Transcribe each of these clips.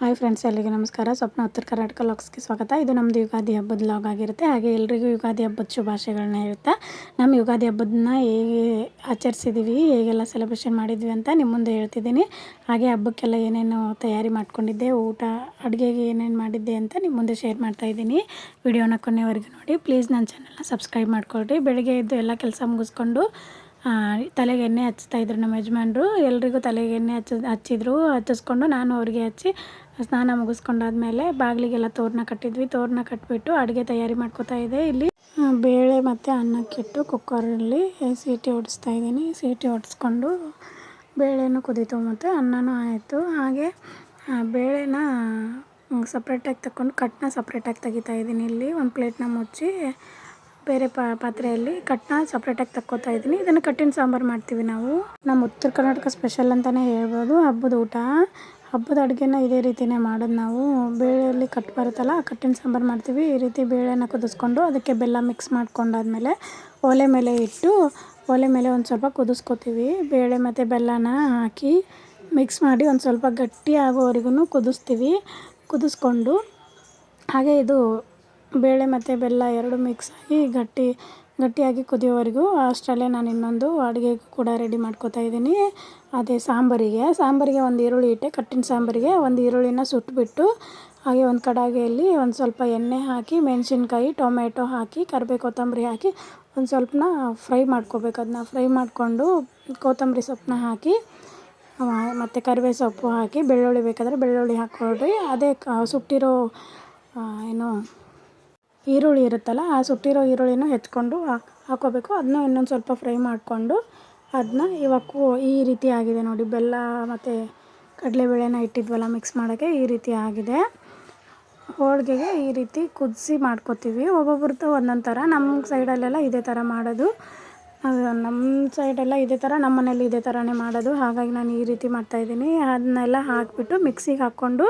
Hi friends ಎಲ್ಲರಿಗೂ ನಮಸ್ಕಾರ. ಸ್ವಪ್ನ ಉತ್ತರ ಕರ್ನಾಟಕ ಲಾಕ್ಸ್ಗೆ ಸ್ವಾಗತ. ಇದು ನಮ್ಮದು ಯುಗಾದಿ ಹಬ್ಬದ ಲಾಗ್ ಆಗಿರುತ್ತೆ. ಹಾಗೆ ಎಲ್ರಿಗೂ ಯುಗಾದಿ ಹಬ್ಬದ ಶುಭಾಶಯಗಳನ್ನ ಹೇಳ್ತಾ ನಮ್ಮ ಯುಗಾದಿ ಹಬ್ಬದನ್ನ ಹೇಗೆ ಆಚರಿಸಿದ್ದೀವಿ ಹೇಗೆಲ್ಲ ಸೆಲೆಬ್ರೇಷನ್ ಮಾಡಿದ್ವಿ ಅಂತ ನಿಮ್ಮ ಮುಂದೆ ಹೇಳ್ತಿದ್ದೀನಿ. ಹಾಗೆ ಹಬ್ಬಕ್ಕೆಲ್ಲ ಏನೇನು ತಯಾರಿ ಮಾಡ್ಕೊಂಡಿದ್ದೆ, ಊಟ, ಅಡುಗೆಗೆ ಏನೇನು ಮಾಡಿದ್ದೆ ಅಂತ ನಿಮ್ಮ ಮುಂದೆ ಶೇರ್ ಮಾಡ್ತಾ ಇದ್ದೀನಿ. ವಿಡಿಯೋನ ಕೊನೆವರೆಗೂ ನೋಡಿ. ಪ್ಲೀಸ್ ನನ್ನ ಚಾನಲ್ನ ಸಬ್ಸ್ಕ್ರೈಬ್ ಮಾಡ್ಕೊಳ್ರಿ. ಬೆಳಗ್ಗೆ ಎದ್ದು ಎಲ್ಲ ಕೆಲಸ ಮುಗಿಸ್ಕೊಂಡು ತಲೆಗೆ ಎಣ್ಣೆ ಹಚ್ತಾ ಇದ್ರು ನಮ್ಮ ಯಜಮಾನ್ರು. ಎಲ್ರಿಗೂ ತಲೆಗೆ ಎಣ್ಣೆ ಹಚ್ಚ, ಹಚ್ಚಿದ್ರು. ಹಚ್ಚಿಸ್ಕೊಂಡು ನಾನು ಅವ್ರಿಗೆ ಹಚ್ಚಿ ಸ್ನಾನ ಮುಗಿಸ್ಕೊಂಡಾದ್ಮೇಲೆ ಬಾಗಿಲಿಗೆಲ್ಲ ತೋರಣ ಕಟ್ಟಿದ್ವಿ. ತೋರಣ ಕಟ್ಟಿಬಿಟ್ಟು ಅಡುಗೆ ತಯಾರಿ ಮಾಡ್ಕೋತಾ ಇದೆ ಇಲ್ಲಿ ಬೇಳೆ ಮತ್ತು ಅನ್ನಕ್ಕಿಟ್ಟು ಕುಕ್ಕರಲ್ಲಿ ಸೀಟಿ ಹೊಡಿಸ್ತಾ ಇದ್ದೀನಿ. ಸೀಟಿ ಹೊಡೆಸ್ಕೊಂಡು ಬೇಳೆನೂ ಕುದೀತು ಮತ್ತು ಅನ್ನನೂ ಆಯಿತು. ಹಾಗೆ ಬೇಳೆನ ಸಪ್ರೇಟಾಗಿ ತಗೊಂಡು ಕಟ್ನ ಸಪ್ರೇಟಾಗಿ ತೆಗಿತಾ ಇದ್ದೀನಿ ಇಲ್ಲಿ. ಒಂದು ಪ್ಲೇಟ್ನ ಮುಚ್ಚಿ ಬೇರೆ ಪಾತ್ರೆಯಲ್ಲಿ ಕಟ್ಟನ್ನ ಸಪ್ರೇಟಾಗಿ ತಕ್ಕೋತಾ ಇದ್ದೀನಿ. ಇದನ್ನು ಕಟ್ಟಿನ ಸಾಂಬಾರು ಮಾಡ್ತೀವಿ ನಾವು. ನಮ್ಮ ಉತ್ತರ ಕರ್ನಾಟಕ ಸ್ಪೆಷಲ್ ಅಂತಲೇ ಹೇಳ್ಬೋದು. ಹಬ್ಬದ ಊಟ. ಹಬ್ಬದ ಅಡುಗೆನ ಇದೇ ರೀತಿಯೇ ಮಾಡೋದು ನಾವು. ಬೇಳೆಯಲ್ಲಿ ಕಟ್ಟು ಬರುತ್ತಲ್ಲ ಕಟ್ಟಿನ ಸಾಂಬಾರು ಮಾಡ್ತೀವಿ. ಈ ರೀತಿ ಬೇಳೆನ ಕುದಿಸ್ಕೊಂಡು ಅದಕ್ಕೆ ಬೆಲ್ಲ ಮಿಕ್ಸ್ ಮಾಡ್ಕೊಂಡಾದ್ಮೇಲೆ ಒಲೆ ಮೇಲೆ ಇಟ್ಟು, ಒಲೆ ಮೇಲೆ ಒಂದು ಸ್ವಲ್ಪ ಕುದಿಸ್ಕೊತೀವಿ. ಬೇಳೆ ಮತ್ತು ಬೆಲ್ಲನ ಹಾಕಿ ಮಿಕ್ಸ್ ಮಾಡಿ ಒಂದು ಸ್ವಲ್ಪ ಗಟ್ಟಿ ಆಗೋವರೆಗೂ ಕುದಿಸ್ತೀವಿ. ಕುದಿಸ್ಕೊಂಡು ಹಾಗೆ ಇದು ಬೇಳೆ ಮತ್ತು ಬೆಲ್ಲ ಎರಡು ಮಿಕ್ಸ್ ಆಗಿ ಗಟ್ಟಿ, ಗಟ್ಟಿಯಾಗಿ ಕುದಿಯೋವರೆಗೂ ಅಷ್ಟರಲ್ಲೇ ನಾನು ಇನ್ನೊಂದು ಅಡುಗೆ ಕೂಡ ರೆಡಿ ಮಾಡ್ಕೋತಾ ಇದ್ದೀನಿ. ಅದೇ ಸಾಂಬಾರಿಗೆ. ಸಾಂಬಾರಿಗೆ ಒಂದು ಈರುಳ್ಳಿ ಇಟ್ಟೆ ಕಟ್ಟಿನ ಸಾಂಬಾರಿಗೆ ಒಂದು ಈರುಳ್ಳಿನ ಸುಟ್ಟುಬಿಟ್ಟು ಹಾಗೆ ಒಂದು ಕಡಾಗೆಯಲ್ಲಿ ಒಂದು ಸ್ವಲ್ಪ ಎಣ್ಣೆ ಹಾಕಿ, ಮೆಣಸಿನ್ಕಾಯಿ, ಟೊಮೆಟೊ ಹಾಕಿ, ಕರಿಬೇವು ಕೊತ್ತಂಬರಿ ಹಾಕಿ ಒಂದು ಸ್ವಲ್ಪನ ಫ್ರೈ ಮಾಡ್ಕೋಬೇಕು. ಅದನ್ನ ಫ್ರೈ ಮಾಡಿಕೊಂಡು ಕೊತ್ತಂಬರಿ ಸೊಪ್ಪನ್ನ ಹಾಕಿ ಮತ್ತು ಕರಿಬೇವು ಸೊಪ್ಪು ಹಾಕಿ, ಬೆಳ್ಳುಳ್ಳಿ ಬೇಕಾದರೆ ಬೆಳ್ಳುಳ್ಳಿ ಹಾಕ್ಕೊಳ್ರಿ. ಅದೇ ಸುಟ್ಟಿರೋ ಏನು ಈರುಳ್ಳಿ ಇರುತ್ತಲ್ಲ, ಆ ಸುಟ್ಟಿರೋ ಈರುಳ್ಳಿನ ಹೆಚ್ಕೊಂಡು ಹಾಕೋಬೇಕು. ಅದನ್ನ ಇನ್ನೊಂದು ಸ್ವಲ್ಪ ಫ್ರೈ ಮಾಡಿಕೊಂಡು ಅದನ್ನ ಇವಾಗ ಈ ರೀತಿ ಆಗಿದೆ ನೋಡಿ, ಬೆಲ್ಲ ಮತ್ತು ಕಡಲೆಬೇಳೆನ ಇಟ್ಟಿದ್ವಲ್ಲ ಮಿಕ್ಸ್ ಮಾಡೋಕ್ಕೆ ಈ ರೀತಿ ಆಗಿದೆ. ಹೋಳಿಗೆಗೆ ಈ ರೀತಿ ಕುದಿಸಿ ಮಾಡ್ಕೊತೀವಿ. ಒಬ್ಬೊಬ್ರದ್ದು ಒಂದೊಂದು ಥರ ನಮ್ಮ ಸೈಡಲ್ಲೆಲ್ಲ ಇದೇ ಥರ ಮಾಡೋದು. ನಮ್ಮ ಸೈಡೆಲ್ಲ ಇದೇ ಥರ ನಮ್ಮ ಮನೇಲಿ ಇದೇ ಥರನೇ ಮಾಡೋದು. ಹಾಗಾಗಿ ನಾನು ಈ ರೀತಿ ಮಾಡ್ತಾಯಿದ್ದೀನಿ ಅದನ್ನೆಲ್ಲ ಹಾಕಿಬಿಟ್ಟು ಮಿಕ್ಸಿಗೆ ಹಾಕ್ಕೊಂಡು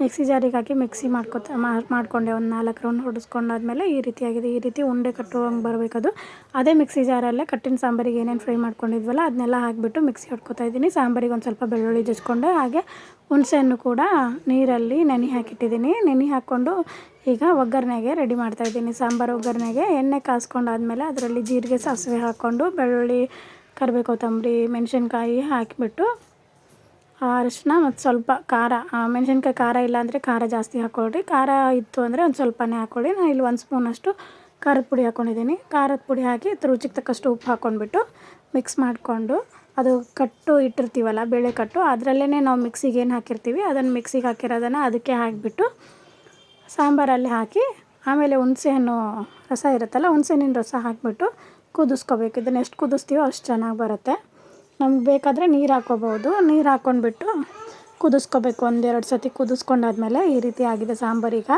ಮಿಕ್ಸಿ ಜಾರಿಗೆ ಹಾಕಿ ಮಿಕ್ಸಿ ಮಾಡ್ಕೊತ ಮಾಡಿಕೊಂಡೆ ಒಂದು ನಾಲ್ಕು ರೌಂಡ್ ಹೊಡೆಸ್ಕೊಂಡಾದ್ಮೇಲೆ ಈ ರೀತಿಯಾಗಿದೆ. ಈ ರೀತಿ ಉಂಡೆ ಕಟ್ಟುವಂಗೆ ಬರಬೇಕದು ಅದೇ. ಮಿಕ್ಸಿ ಜಾರಲ್ಲೇ ಕಟ್ಟಿನ ಸಾಂಬಾರಿಗೆ ಏನೇನು ಫ್ರೈ ಮಾಡ್ಕೊಂಡಿದ್ವಲ್ಲ ಅದನ್ನೆಲ್ಲ ಹಾಕಿಬಿಟ್ಟು ಮಿಕ್ಸಿ ಹೊಡ್ಕೊತಾ ಇದ್ದೀನಿ. ಸಾಂಬಾರಿಗೆ ಒಂದು ಸ್ವಲ್ಪ ಬೆಳ್ಳುಳ್ಳಿ ಜಜ್ಕೊಂಡೆ ಹಾಗೆ ಹುಣಸೆಹಣ್ಣು ಕೂಡ ನೀರಲ್ಲಿ ನೆನೆ ಹಾಕಿಟ್ಟಿದ್ದೀನಿ. ನೆನೆ ಹಾಕ್ಕೊಂಡು ಈಗ ಒಗ್ಗರಣೆಗೆ ರೆಡಿ ಮಾಡ್ತಾಯಿದ್ದೀನಿ ಸಾಂಬಾರು ಒಗ್ಗರಣೆಗೆ ಎಣ್ಣೆ ಕಾಸ್ಕೊಂಡಾದ್ಮೇಲೆ ಅದರಲ್ಲಿ ಜೀರಿಗೆ ಸಾಸಿವೆ ಹಾಕ್ಕೊಂಡು ಬೆಳ್ಳುಳ್ಳಿ ಕರಿಬೇವು ಕೊತ್ತಂಬರಿ ಮೆಣಸಿನ್ಕಾಯಿ ಹಾಕಿಬಿಟ್ಟು ಅರಿಶಿನ ಮತ್ತು ಸ್ವಲ್ಪ ಖಾರ ಮೆಣಸಿನ್ಕಾಯಿ ಖಾರ ಇಲ್ಲ ಅಂದರೆ ಖಾರ ಜಾಸ್ತಿ ಹಾಕ್ಕೊಳ್ರಿ ಖಾರ ಇತ್ತು ಅಂದರೆ ಒಂದು ಸ್ವಲ್ಪನೇ ಹಾಕ್ಕೊಳ್ಳಿ ನಾನು ಇಲ್ಲಿ ಒಂದು ಸ್ಪೂನಷ್ಟು ಖಾರದ ಪುಡಿ ಹಾಕ್ಕೊಂಡಿದ್ದೀನಿ ಖಾರದ ಪುಡಿ ಹಾಕಿ ರುಚಿಗೆ ತಕ್ಕಷ್ಟು ಉಪ್ಪು ಹಾಕ್ಕೊಂಡ್ಬಿಟ್ಟು ಮಿಕ್ಸ್ ಮಾಡಿಕೊಂಡು ಅದು ಕಟ್ಟು ಇಟ್ಟಿರ್ತೀವಲ್ಲ, ಬೇಳೆ ಕಟ್ಟು ಅದರಲ್ಲೇ ನಾವು ಮಿಕ್ಸಿಗೆ ಏನು ಹಾಕಿರ್ತೀವಿ ಅದನ್ನು ಮಿಕ್ಸಿಗೆ ಹಾಕಿರೋದನ್ನು ಅದಕ್ಕೆ ಹಾಕಿಬಿಟ್ಟು ಸಾಂಬಾರಲ್ಲಿ ಹಾಕಿ ಆಮೇಲೆ ಹುಣಸೆಹಣ್ಣು ರಸ ಇರುತ್ತಲ್ಲ ಹುಣಸೆಹಣ್ಣಿನ ರಸ ಹಾಕಿಬಿಟ್ಟು ಕುದಿಸ್ಕೋಬೇಕು. ಇದನ್ನು ಎಷ್ಟು ಕುದಿಸ್ತೀವೋ ಅಷ್ಟು ಚೆನ್ನಾಗಿ ಬರುತ್ತೆ. ನಮ್ಗೆ ಬೇಕಾದರೆ ನೀರು ಹಾಕ್ಕೋಬೋದು. ನೀರು ಹಾಕ್ಕೊಂಡ್ಬಿಟ್ಟು ಕುದಿಸ್ಕೋಬೇಕು. ಒಂದೆರಡು ಸತಿ ಕುದಿಸ್ಕೊಂಡಾದ್ಮೇಲೆ ಈ ರೀತಿ ಆಗಿದೆ ಸಾಂಬಾರೀಗ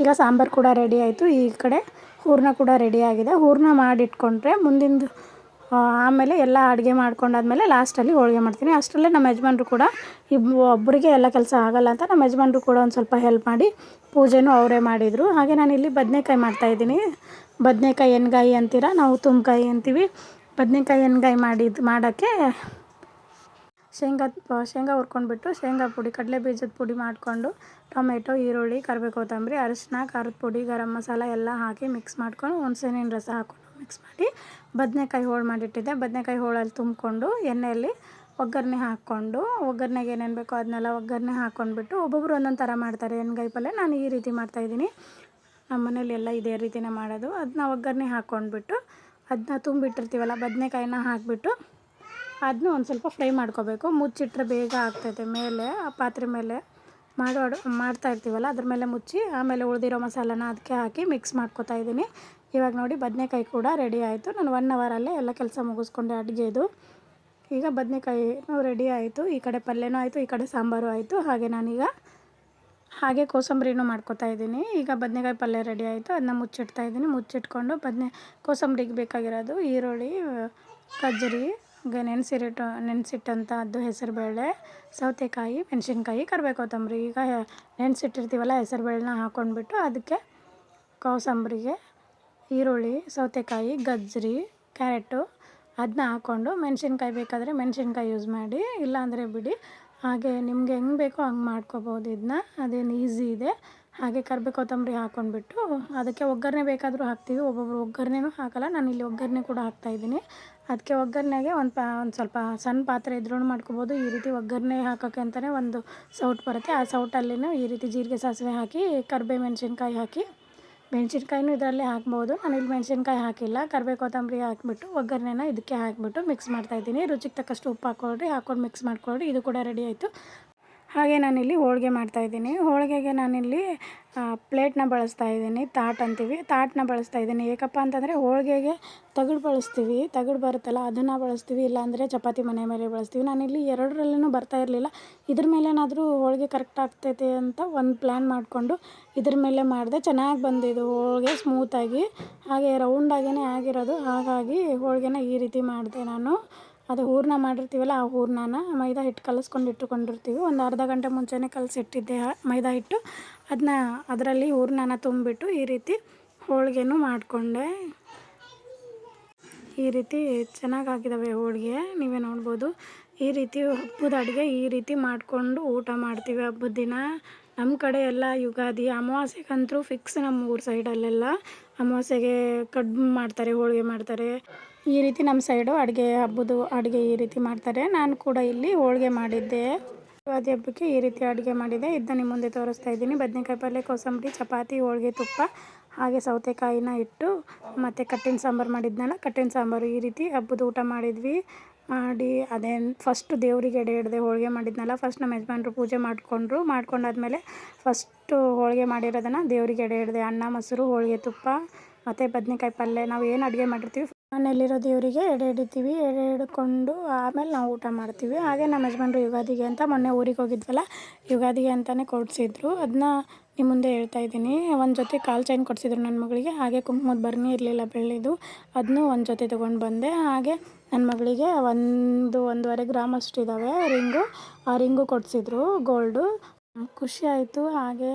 ಈಗ. ಸಾಂಬಾರು ಕೂಡ ರೆಡಿ ಆಯಿತು. ಈ ಕಡೆ ಹೂರಣ ಕೂಡ ರೆಡಿ ಆಗಿದೆ. ಹೂರಣ ಮಾಡಿಟ್ಕೊಂಡ್ರೆ ಮುಂದಿಂದು ಆಮೇಲೆ ಎಲ್ಲ ಅಡುಗೆ ಮಾಡ್ಕೊಂಡಾದ್ಮೇಲೆ ಲಾಸ್ಟಲ್ಲಿ ಹೋಳಿಗೆ ಮಾಡ್ತೀನಿ. ಅಷ್ಟರಲ್ಲೇ ನಮ್ಮ ಯಜಮಾನ್ರು ಕೂಡ ಇಬ್ ಒಬ್ಬರಿಗೆ ಎಲ್ಲ ಕೆಲಸ ಆಗೋಲ್ಲ ಅಂತ ನಮ್ಮ ಯಜಮಾನ್ರು ಕೂಡ ಒಂದು ಸ್ವಲ್ಪ ಹೆಲ್ಪ್ ಮಾಡಿ ಪೂಜೆನೂ ಅವರೇ ಮಾಡಿದರು. ಹಾಗೆ ನಾನಿಲ್ಲಿ ಬದನೇಕಾಯಿ ಮಾಡ್ತಾಯಿದ್ದೀನಿ ಬದನೆಕಾಯಿ ಎಣ್ಗಾಯಿ ಅಂತೀರ? ನಾವು ತುಮ್ಕಾಯಿ ಅಂತೀವಿ. ಬದನೇಕಾಯಿ ಎಣ್ಗಾಯಿ ಮಾಡಿದ್ದು ಮಾಡೋಕ್ಕೆ ಶೇಂಗಾ ಶೇಂಗಾ ಹುರ್ಕೊಂಡ್ಬಿಟ್ಟು ಶೇಂಗಾ ಪುಡಿ, ಕಡಲೆ ಬೀಜದ ಪುಡಿ ಮಾಡಿಕೊಂಡು ಟೊಮೆಟೊ, ಈರುಳ್ಳಿ, ಕರಿಬೇವು ಕೊತ್ತಂಬರಿ ಅರಿಶಿನ ಖಾರದ ಪುಡಿ, ಗರಂ ಮಸಾಲ ಎಲ್ಲ ಹಾಕಿ ಮಿಕ್ಸ್ ಮಾಡ್ಕೊಂಡು ಹುಣ್ಸೆಹಣ್ಣಿನ ರಸ ಹಾಕ್ಕೊಂಡು ಮಿಕ್ಸ್ ಮಾಡಿ ಬದನೇಕಾಯಿ ಹೋಳು ಮಾಡಿಟ್ಟಿದ್ದೆ. ಬದನೇಕಾಯಿ ಹೋಳಲ್ಲಿ ತುಂಬಿಕೊಂಡು ಎಣ್ಣೆಯಲ್ಲಿ ಒಗ್ಗರಣೆ ಹಾಕ್ಕೊಂಡು, ಒಗ್ಗರಣೆಗೆ ಏನೇನು ಬೇಕೋ ಅದನ್ನೆಲ್ಲ ಒಗ್ಗರಣೆ ಹಾಕ್ಕೊಂಡ್ಬಿಟ್ಟು ಒಬ್ಬೊಬ್ರು ಒಂದೊಂದು ಥರ ಮಾಡ್ತಾರೆ. ಎಣ್ಗಾಯಿ ಪಲ್ಯ ನಾನು ಈ ರೀತಿ ಮಾಡ್ತಾಯಿದ್ದೀನಿ ನಮ್ಮ ಮನೇಲಿ ಎಲ್ಲ ಇದೇ ರೀತಿನೇ ಮಾಡೋದು. ಅದನ್ನ ಒಗ್ಗರಣೆ ಹಾಕ್ಕೊಂಡ್ಬಿಟ್ಟು ಅದನ್ನ ತುಂಬಿಟ್ಟಿರ್ತೀವಲ್ಲ, ಬದನೆಕಾಯಿನ ಹಾಕಿಬಿಟ್ಟು ಅದನ್ನ ಒಂದು ಸ್ವಲ್ಪ ಫ್ರೈ ಮಾಡ್ಕೋಬೇಕು. ಮುಚ್ಚಿಟ್ರೆ ಬೇಗ ಆಗ್ತೈತೆ. ಮೇಲೆ, ಆ ಪಾತ್ರೆ ಮೇಲೆ ಮಾಡೋ ಮಾಡ್ತಾ ಇರ್ತೀವಲ್ಲ, ಅದ್ರ ಮೇಲೆ ಮುಚ್ಚಿ, ಆಮೇಲೆ ಉಳಿದಿರೋ ಮಸಾಲನ ಅದಕ್ಕೆ ಹಾಕಿ ಮಿಕ್ಸ್ ಮಾಡ್ಕೊತಾ ಇದ್ದೀನಿ. ಇವಾಗ ನೋಡಿ ಬದನೆಕಾಯಿ ಕೂಡ ರೆಡಿ ಆಯಿತು. ನಾನು ಒನ್ ಅವರಲ್ಲೇ ಎಲ್ಲ ಕೆಲಸ ಮುಗಿಸ್ಕೊಂಡೆ ಅಡುಗೆದು. ಈಗ ಬದನೆಕಾಯಿನೂ ರೆಡಿ ಆಯಿತು. ಈ ಕಡೆ ಪಲ್ಯನೂ ಆಯಿತು, ಈ ಕಡೆ ಸಾಂಬಾರು ಆಯಿತು. ಹಾಗೆ ನಾನೀಗ ಹಾಗೆ ಕೋಸಂಬರಿನೂ ಮಾಡ್ಕೊತಾ ಇದ್ದೀನಿ. ಈಗ ಬದನೆಕಾಯಿ ಪಲ್ಯ ರೆಡಿ ಆಯಿತು. ಅದನ್ನ ಮುಚ್ಚಿಡ್ತಾ ಇದ್ದೀನಿ. ಮುಚ್ಚಿಟ್ಕೊಂಡು ಬದನೆ, ಕೋಸಂಬರಿಗೆ ಬೇಕಾಗಿರೋದು ಈರುಳ್ಳಿ ಕಜ್ಜರಿ ನೆನೆಸಿರಿಟ್ಟು ನೆನೆಸಿಟ್ಟಂಥದ್ದು ಹೆಸರುಬೇಳೆ, ಸೌತೆಕಾಯಿ, ಮೆಣಸಿನ್ಕಾಯಿ ಕರಿಬೇವು ಕೊತ್ತಂಬರಿ ಈಗ ನೆನೆಸಿಟ್ಟಿರ್ತೀವಲ್ಲ ಹೆಸರುಬೇಳೆನ ಹಾಕ್ಕೊಂಡ್ಬಿಟ್ಟು ಅದಕ್ಕೆ ಕೋಸಂಬರಿಗೆ ಈರುಳ್ಳಿ, ಸೌತೆಕಾಯಿ, ಗಜ್ಜರಿ, ಕ್ಯಾರೆಟು ಅದನ್ನ ಹಾಕ್ಕೊಂಡು ಮೆಣಸಿನ್ಕಾಯಿ ಬೇಕಾದರೆ ಮೆಣಸಿನ್ಕಾಯಿ ಯೂಸ್ ಮಾಡಿ, ಇಲ್ಲಾಂದರೆ ಬಿಡಿ ಹಾಗೆ ನಿಮ್ಗೆ ಹೆಂಗೆ ಬೇಕೋ ಹಂಗೆ ಮಾಡ್ಕೋಬೋದು ಇದನ್ನ ಅದೇನು ಈಸಿ ಇದೆ. ಹಾಗೆ ಕರ್ಬೆ ಕೊತ್ತಂಬರಿ ಹಾಕ್ಕೊಂಡ್ಬಿಟ್ಟು ಅದಕ್ಕೆ ಒಗ್ಗರಣೆ ಬೇಕಾದರೂ ಹಾಕ್ತೀವಿ. ಒಬ್ಬೊಬ್ರು ಒಗ್ಗರಣೆನೂ ಹಾಕಲ್ಲ. ನಾನು ಇಲ್ಲಿ ಒಗ್ಗರಣೆ ಕೂಡ ಹಾಕ್ತಾಯಿದ್ದೀನಿ ಅದಕ್ಕೆ ಒಗ್ಗರಣೆಗೆ ಒಂದು ಪಾ, ಒಂದು ಸ್ವಲ್ಪ ಸಣ್ಣ ಪಾತ್ರೆ ಇದ್ರೂ ಮಾಡ್ಕೋಬೋದು. ಈ ರೀತಿ ಒಗ್ಗರಣೆ ಹಾಕೋಕ್ಕೆ ಅಂತಲೇ ಒಂದು ಸೌಟ್ ಬರುತ್ತೆ. ಆ ಸೌಟಲ್ಲಿನೂ ಈ ರೀತಿ ಜೀರಿಗೆ ಸಾಸಿವೆ ಹಾಕಿ ಕರಿಬೇವು ಮೆಣಸಿನ್ಕಾಯಿ ಹಾಕಿ ಮೆಣಸಿನ್ಕಾಯಿನೂ ಇದರಲ್ಲೇ ಹಾಕ್ಬೋದು. ನಾನು ಇಲ್ಲಿ ಮೆಣಸಿನ್ಕಾಯಿ ಹಾಕಿಲ್ಲ. ಕರಿಬೇವು ಕೊತ್ತಂಬರಿ ಹಾಕ್ಬಿಟ್ಟು ಒಗ್ಗರಣೆನ ಇದಕ್ಕೆ ಹಾಕಿಬಿಟ್ಟು ಮಿಕ್ಸ್ ಮಾಡ್ತಾಯಿದ್ದೀನಿ ರುಚಿಗೆ ತಕ್ಕಷ್ಟು ಉಪ್ಪು ಹಾಕ್ಕೊಳ್ರಿ. ಹಾಕ್ಕೊಂಡು ಮಿಕ್ಸ್ ಮಾಡ್ಕೊಳ್ರಿ. ಇದು ಕೂಡ ರೆಡಿ ಆಯಿತು. ಹಾಗೆ ನಾನಿಲ್ಲಿ ಹೋಳಿಗೆ ಮಾಡ್ತಾಯಿದ್ದೀನಿ ಹೋಳಿಗೆಗೆ ನಾನಿಲ್ಲಿ ಪ್ಲೇಟ್ನ ಬಳಸ್ತಾ ಇದ್ದೀನಿ. ತಾಟ್ ಅಂತೀವಿ. ತಾಟ್ನ ಬಳಸ್ತಾ ಇದ್ದೀನಿ. ಏಕಪ್ಪ ಅಂತಂದರೆ ಹೋಳಿಗೆಗೆ ತಗಡು ಬಳಸ್ತೀವಿ. ತಗಡು ಬರುತ್ತಲ್ಲ, ಅದನ್ನು ಬಳಸ್ತೀವಿ. ಇಲ್ಲಾಂದರೆ ಚಪಾತಿ ಮನೆ ಮೇಲೆ ಬಳಸ್ತೀವಿ. ನಾನಿಲ್ಲಿ ಎರಡರಲ್ಲೂ ಬರ್ತಾ ಇರಲಿಲ್ಲ. ಇದ್ರ ಮೇಲೇನಾದರೂ ಹೋಳಿಗೆ ಕರೆಕ್ಟ್ ಆಗ್ತೈತೆ ಅಂತ ಒಂದು ಪ್ಲ್ಯಾನ್ ಮಾಡಿಕೊಂಡು ಇದ್ರ ಮೇಲೆ ಮಾಡಿದೆ. ಚೆನ್ನಾಗಿ ಬಂದಿದ್ದು ಹೋಳಿಗೆ ಸ್ಮೂತಾಗಿ ಹಾಗೆ ರೌಂಡಾಗೇ ಆಗಿರೋದು. ಹಾಗಾಗಿ ಹೋಳಿಗೆನ ಈ ರೀತಿ ಮಾಡಿದೆ ನಾನು. ಅದು ಹೂರಣ ಮಾಡಿರ್ತೀವಲ್ಲ ಆ ಹೂರಣನ ಮೈದಾ ಹಿಟ್ಟು ಕಲಸ್ಕೊಂಡು ಇಟ್ಟುಕೊಂಡಿರ್ತೀವಿ. ಒಂದು ಅರ್ಧ ಗಂಟೆ ಮುಂಚೆನೇ ಕಲಸಿಟ್ಟಿದ್ದೆ ಮೈದಾ ಹಿಟ್ಟು. ಅದನ್ನ ಅದರಲ್ಲಿ ಹೂರಣನ ತುಂಬಿಟ್ಟು ಈ ರೀತಿ ಹೋಳಿಗೆನೂ ಮಾಡಿಕೊಂಡೆ. ಈ ರೀತಿ ಚೆನ್ನಾಗಾಗಿದ್ದಾವೆ ಹೋಳಿಗೆ, ನೀವೇ ನೋಡ್ಬೋದು. ಈ ರೀತಿ ಹಬ್ಬದ ಅಡುಗೆ ಈ ರೀತಿ ಮಾಡಿಕೊಂಡು ಊಟ ಮಾಡ್ತೀವಿ ಹಬ್ಬದ ದಿನ. ನಮ್ಮ ಕಡೆ ಎಲ್ಲ ಯುಗಾದಿ, ಅಮಾವಾಸ್ಯೆಗಂತೂ ಫಿಕ್ಸ್ ನಮ್ಮ ಊರ ಸೈಡಲ್ಲೆಲ್ಲ ಅಮಾವಾಸ್ಯೆಗೆ ಕಡ್ಬು ಮಾಡ್ತಾರೆ, ಹೋಳಿಗೆ ಮಾಡ್ತಾರೆ. ಈ ರೀತಿ ನಮ್ಮ ಸೈಡು ಅಡುಗೆ ಹಬ್ಬದು ಅಡುಗೆ ಈ ರೀತಿ ಮಾಡ್ತಾರೆ. ನಾನು ಕೂಡ ಇಲ್ಲಿ ಹೋಳಿಗೆ ಮಾಡಿದ್ದೆ. ಯುಗಾದಿ ಹಬ್ಬಕ್ಕೆ ಈ ರೀತಿ ಅಡುಗೆ ಮಾಡಿದೆ. ಇದನ್ನ ಮುಂದೆ ತೋರಿಸ್ತಾ ಇದ್ದೀನಿ. ಬದನೆಕಾಯಿ ಪಲ್ಯ ಕೋಸಂಬರಿ, ಚಪಾತಿ, ಹೋಳಿಗೆ, ತುಪ್ಪ, ಹಾಗೆ ಸೌತೆಕಾಯಿನ ಇಟ್ಟು ಮತ್ತು ಕಟ್ಟಿನ ಸಾಂಬಾರು ಮಾಡಿದ್ನಲ್ಲ, ಕಟ್ಟಿನ ಸಾಂಬಾರು ಈ ರೀತಿ ಹಬ್ಬದ ಊಟ ಮಾಡಿದ್ವಿ. ಮಾಡಿ, ಅದೇನು ಫಸ್ಟ್ ದೇವರಿಗೆ ಎಡೆ ಹಿಡ್ದೆ ಹೋಳಿಗೆ ಮಾಡಿದ್ನಲ್ಲ ಫಸ್ಟ್ ನಮ್ಮ ಯಜಮಾನ್ರು ಪೂಜೆ ಮಾಡಿಕೊಂಡ್ರು. ಮಾಡ್ಕೊಂಡಾದ್ಮೇಲೆ ಫಸ್ಟು ಹೋಳಿಗೆ ಮಾಡಿರೋದನ್ನು ದೇವರಿಗೆ ಎಡೆ ಹಿಡ್ದೆ, ಅನ್ನ, ಮೊಸರು, ಹೋಳಿಗೆ ತುಪ್ಪ, ಮತ್ತು ಬದನೆಕಾಯಿ ಪಲ್ಯ ನಾವು ಏನು ಅಡುಗೆ ಮಾಡಿರ್ತೀವಿ ಮನೆಯಲ್ಲಿರೋ ದೇವರಿಗೆ ಎಡೆ ಹಿಡಿತೀವಿ. ಎಡೆ ಹಿಡ್ಕೊಂಡು ಆಮೇಲೆ ನಾವು ಊಟ ಮಾಡ್ತೀವಿ. ಹಾಗೆ ನಮ್ಮ ಯಜಮಾನ್ರು ಯುಗಾದಿಗೆ ಅಂತ ಮೊನ್ನೆ ಊರಿಗೆ ಹೋಗಿದ್ವಲ್ಲ, ಯುಗಾದಿಗೆ ಅಂತಲೇ ಕೊಡಿಸಿದ್ರು. ಅದನ್ನ ನಿಮ್ಮ ಮುಂದೆ ಹೇಳ್ತಾ ಇದ್ದೀನಿ. ಒಂದು ಜೊತೆ ಕಾಲು ಚೈನ್ ಕೊಡಿಸಿದ್ರು ನನ್ನ ಮಗಳಿಗೆ. ಹಾಗೆ ಕುಂಕುಮದ ಬರ್ನಿ ಇರಲಿಲ್ಲ ಬೆಳ್ಳಿದು. ಅದನ್ನೂ ಒಂದು ಜೊತೆ ತೊಗೊಂಡು ಬಂದೆ. ಹಾಗೆ ನನ್ನ ಮಗಳಿಗೆ ಒಂದು, ಒಂದೂವರೆ ಗ್ರಾಮ್ ಅಷ್ಟು ಇದ್ದಾವೆ ರಿಂಗು. ಆ ರಿಂಗು ಕೊಡಿಸಿದ್ರು ಗೋಲ್ಡು ಖುಷಿ ಆಯಿತು. ಹಾಗೆ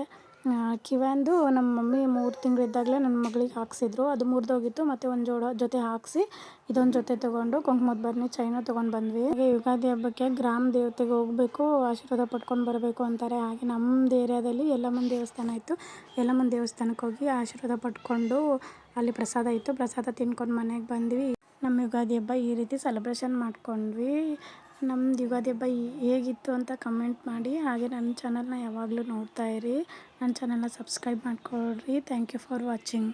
ಕಿವ್ಯಾಂದು ನಮ್ಮ ಮಮ್ಮಿ ಮೂರು ತಿಂಗಳಿದ್ದಾಗಲೇ ನನ್ನ ಮಗಳಿಗೆ ಹಾಕ್ಸಿದ್ರು. ಅದು ಮುರಿದೋಗಿತ್ತು, ಮತ್ತು ಒಂದು ಜೋಡ ಜೊತೆ ಹಾಕಿಸಿ ಇದೊಂದು ಜೊತೆ ತೊಗೊಂಡು ಕುಂಕುಮದ ಬರ್ನಿ ಚೈನು ತೊಗೊಂಡು ಬಂದ್ವಿ. ಹಾಗೆ ಯುಗಾದಿ ಹಬ್ಬಕ್ಕೆ ಗ್ರಾಮ ದೇವತೆಗೆ ಹೋಗಬೇಕು, ಆಶೀರ್ವಾದ ಪಡ್ಕೊಂಡು ಬರಬೇಕು ಅಂತಾರೆ. ಹಾಗೆ ನಮ್ಮದು ಏರಿಯಾದಲ್ಲಿ ಯಲ್ಲಮ್ಮನ ದೇವಸ್ಥಾನ ಇತ್ತು. ಯಲ್ಲಮ್ಮನ ದೇವಸ್ಥಾನಕ್ಕೆ ಹೋಗಿ ಆಶೀರ್ವಾದ ಪಡ್ಕೊಂಡು ಅಲ್ಲಿ ಪ್ರಸಾದ ಇತ್ತು. ಪ್ರಸಾದ ತಿನ್ಕೊಂಡು ಮನೆಗೆ ಬಂದ್ವಿ. ನಮ್ಮ ಯುಗಾದಿ ಹಬ್ಬ ಈ ರೀತಿ ಸೆಲೆಬ್ರೇಷನ್ ಮಾಡ್ಕೊಂಡ್ವಿ. ನಮ್ದು ಯುಗಾದಿ ಹಬ್ಬ ಹೇಗಿತ್ತು ಅಂತ ಕಮೆಂಟ್ ಮಾಡಿ. ಹಾಗೆ ನನ್ನ ಚಾನಲ್ನ ಯಾವಾಗಲೂ ನೋಡ್ತಾ ಇರಿ. ನನ್ನ ಚಾನಲ್ನ ಸಬ್ಸ್ಕ್ರೈಬ್ ಮಾಡ್ಕೊಳ್ರಿ. Thank you for watching